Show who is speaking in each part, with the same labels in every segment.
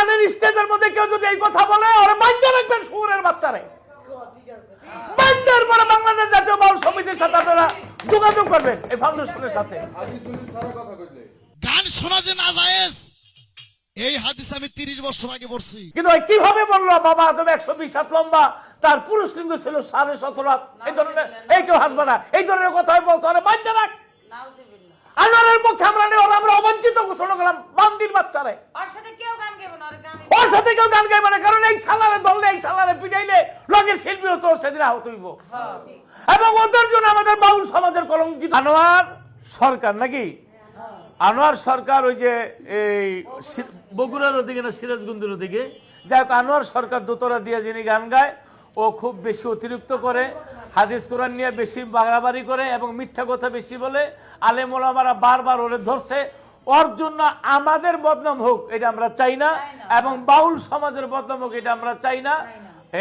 Speaker 1: গানের স্টেজের মধ্যে কেউ যদি এই কথা বলে ওরা বান্ধে রাখবেন সুরের বাচ্চারে। বান্ধার পরে বাংলাদেশ জাতীয় বাউল সমিতির সাথে আপনারা যোগাযোগ করবেন এই ফাউন্ডেশনের সাথে।
Speaker 2: আজিজ জলিল সারা কথা কইলে
Speaker 3: গান শোনা যে না জায়েজ এই হাদিস আমি তিরিশ বছর আগে পড়ছি।
Speaker 1: কিন্তু কীভাবে বলল বাবা তুমি একশো বিশ হাত লম্বা তার পুরুষ লিঙ্গ ছিল সাড়ে সতেরো এই ধরনের এই কেউ হাসবে না। এই ধরনের কথা বলছে বান্ধে রাখ। আল্লাহর পক্ষে আমরা নেই ওরা আমরা অবঞ্চিত ঘোষণা করলাম বান্দির বাচ্চারে।
Speaker 4: ওর সাথে কেউ গান গাইবে না ওর
Speaker 1: সাথে কেউ গান গাইবে না কারণ এই সালারে ধরলে এই সালারে পিটাইলে লগের শিল্পী হতো সেদিন আহত হইব।
Speaker 4: হ্যাঁ।
Speaker 1: এবং ওদের জন্য আমাদের বাউল সমাজের কলঙ্কিত। আনোয়ার সরকার নাকি? আনোয়ার সরকার ওই যে এই বগুড়ার ওদিকে না সিরাজগঞ্জের ওদিকে। যাই হোক আনোয়ার সরকার দোতরা দিয়ে যিনি গান গায় ও খুব বেশি অতিরিক্ত করে হাদিস কোরআন নিয়ে বেশি বাড়াবাড়ি করে এবং মিথ্যা কথা বেশি বলে আলেম ওলামারা বারবার ওরে ধরছে। ওর জন্য আমাদের বদনাম হোক এটা আমরা চাই না এবং বাউল সমাজের বদনাম হোক এটা আমরা চাই না।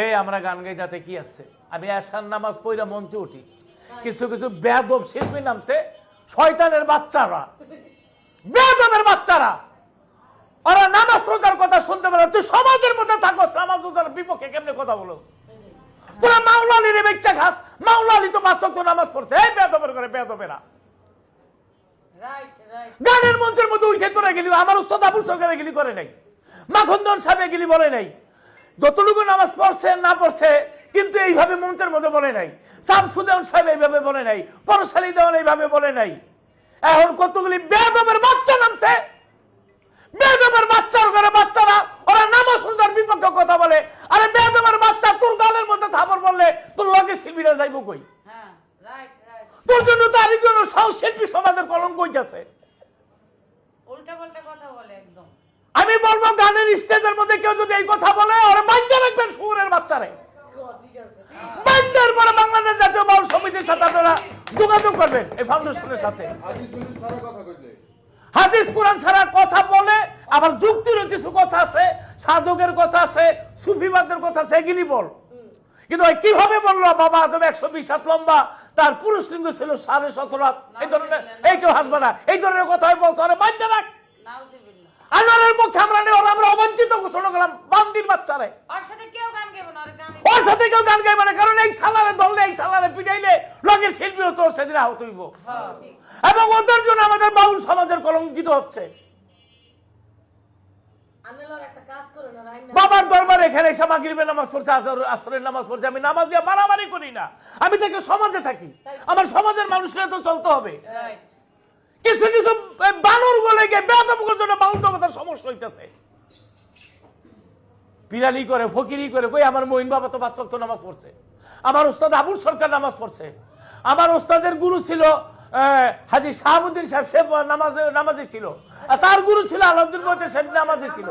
Speaker 1: এই আমরা গান গাই তাতে কি আছে? আমি আসার নামাজ পড়া মঞ্চে উঠি। কিছু কিছু বেদব শিল্পী নামছে শয়তানের বাচ্চারা। বেদবের বাচ্চারা। ওরা নামাজ রোজার কথা শুনতে পারে তুই সমাজের মধ্যে থাকো নামাজ রোজার বিপক্ষে কেমনে কথা বলো তোরা মাওলালি রে বেচ্চা খাস। মাওলালি তো বাচ্চা তো নামাজ পড়ছে। এই বেদবের করে বেদবেরা গানের মঞ্চের মধ্যে উঠে তোরা গেলি আমার উস্তাদ আবুল সরকারে গেলি করে নাই। মাখন্দর সাহেব গেলি বলে নাই। যতটুকু নামাজ পড়ছে না পড়ছে কিন্তু এইভাবে মঞ্চের মধ্যে বলে নাই। শামসুদ্দৌন সাহেব এইভাবে বলে নাই। পরশালী দেওয়ান এইভাবে বলে নাই। এখন কতগুলি বেদবের বাচ্চা নামছে। বেদবের বাচ্চার ঘরে বাচ্চারা ওরা নামাজ রোজার বিপক্ষে কথা বলে আরে বেদবের বাচ্চা তোর গালের মধ্যে থাপড় বললে তোর শিল্পীরা যাইবো কই?
Speaker 4: হ্যাঁ
Speaker 1: তোর জন্য তো আরেকজন সব শিল্পী সমাজের কলঙ্ক হইতাছে। আমি বলব গানের স্টেজের মধ্যে কেউ যদি এই কথা বলে ওরা বান্ধে রাখবেন সুরের বাচ্চারে। বান্ধার পরে বাংলাদেশ জাতীয় বাউল সমিতির সাথে আপনারা যোগাযোগ করবেন এই ফাউন্ডেশনের সাথে।
Speaker 2: আজিজ জলিল সারা কথা কইলে
Speaker 1: হাদিস কোরআন ছাড়া কথা বলে আবার যুক্তিরও কিছু কথা আছে সাধকের কথা আছে সুফিবাদের কথা আছে এগুলি বল। কিন্তু ওই কীভাবে বলল বাবা তুমি একশো বিশ হাত লম্বা তার পুরুষ লিঙ্গ ছিল সাড়ে সতেরো হাত এই ধরনের এই কেউ হাসবে না। এই ধরনের কথা বলছে আরে বান্ধে রাখ আল্লাহর পক্ষে আমরা আমরা অবঞ্চিত ঘোষণা করলাম বান্দির বাচ্চারে।
Speaker 4: ওর সাথে কেউ গান গাইবে না ওর
Speaker 1: সাথে কেউ গান গাইবে না কারণ এই সালারে ধরলে এই সালারে পিটাইলে লগের শিল্পী হতো সেদিন আহত হইব।
Speaker 4: হ্যাঁ,
Speaker 1: এবং ওদের জন্য আমাদের বাউল সমাজের কলঙ্কিত হচ্ছে। বাবার দরবার এখানে এসে মাগরিবের নামাজ পড়ছে আসর- আসরের নামাজ পড়ছে আমি নামাজ দিয়ে মারামারি করি না। আমি তো একটা সমাজে থাকি। আমার সমাজের মানুষকে তো চলতে হবে। কিছু কিছু বানর বলে গিয়ে বেদমকের জন্য বাউলতকতার সমস্যা হইতেছে। পিরালি করে ফকিরি করে কই আমার মহিন বাবা তো ওয়াক্ত নামাজ পড়ছে। আমার ওস্তাদ আবুল সরকার নামাজ পড়ছে। আমার ওস্তাদের গুরু ছিল হাজি শাহাবুদ্দিন সাহেব সে নামাজে নামাজে ছিল। আর তার গুরু ছিল আলমদিন মতে সে নামাজে ছিল।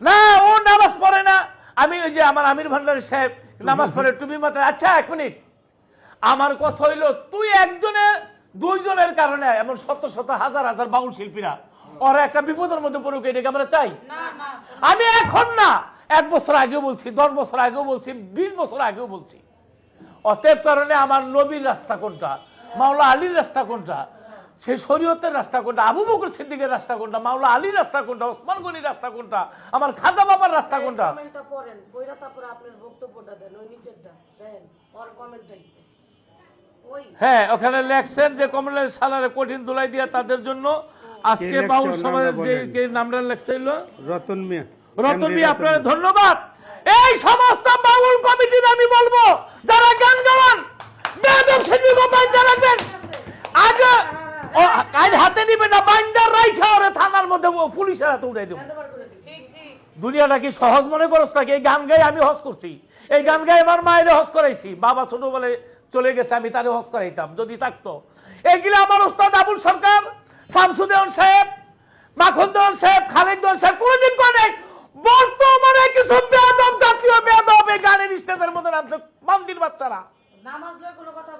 Speaker 1: না ও নামাজ পড়ে না। আমি ওই যে আমার আমির ভান্ডারী সাহেব নামাজ পড়ে টুপি মাথায় আচ্ছা এক মিনিট। আমার কথা হইল তুই একজনের দুইজনের কারণে এমন শত শত হাজার হাজার বাউল শিল্পীরা ওরা একটা বিপদের মধ্যে পড়ুক এটাকে আমরা চাই?
Speaker 4: না না।
Speaker 1: আমি এখন না এক বছর আগেও বলছি দশ বছর আগেও বলছি বিশ বছর আগেও বলছি। অতএব কারণে আমার নবীর রাস্তা কোনটা? মাওলা আলীর রাস্তা কোনটা? সেই শরীয়তের রাস্তা কোনটা? আবু বকর সিদ্দিকের রাস্তা কোনটা? মাওলা আলীর রাস্তা কোনটা? ওসমান গনির রাস্তা কোনটা? আমার খাজা বাবার রাস্তা কোনটা?
Speaker 5: কমেন্টটা পড়েন বইরা তারপরে আপনার বক্তব্যটা দেন ওই নিচেরটা দেন ওর কমেন্ট আইছে
Speaker 4: ওই।
Speaker 1: হ্যাঁ ওখানে লেখছেন যে কমলের সালারে কঠিন দুলাই দিয়া তাদের জন্য আজকে বাউল সমাজের
Speaker 6: নামটা
Speaker 1: যে নামটা লেখছিল
Speaker 6: রতন মিয়া
Speaker 1: রতন মিয়া আপনার ধন্যবাদ। এই সমস্ত বাউল কমিটির আমি বলব যারা গান গাওয়ান বেদব শিল্পী বান্ধা রাখবেন আজ ও কাজ হাতে নিবে না বাইন্ডার রাইখা ওরে থানার মধ্যে পুলিশের হাতে উঠাই দেবো।
Speaker 4: ঠিক ঠিক।
Speaker 1: দুনিয়াটা কি সহজ মনে করস নাকি? এই গান গাই আমি হজ করছি। এই গান গাই আমার মায়ের হজ করাইছি। বাবা ছোট বলে চলে গেছে আমি তারে হজ করাইতাম যদি থাকতো। এগুলো আমার ওস্তাদ আবুল সরকার শামসুদ্দৌন সাহেব মাখন দেওয়ান সাহেব খালিদ দেওয়ান সাহেব কোনোদিন করে নাই বর্তমানে কিছু এই গানের স্টেজের মধ্যে নামছে মন্দির বাচ্চারা।
Speaker 5: নামাজ কোনো কথা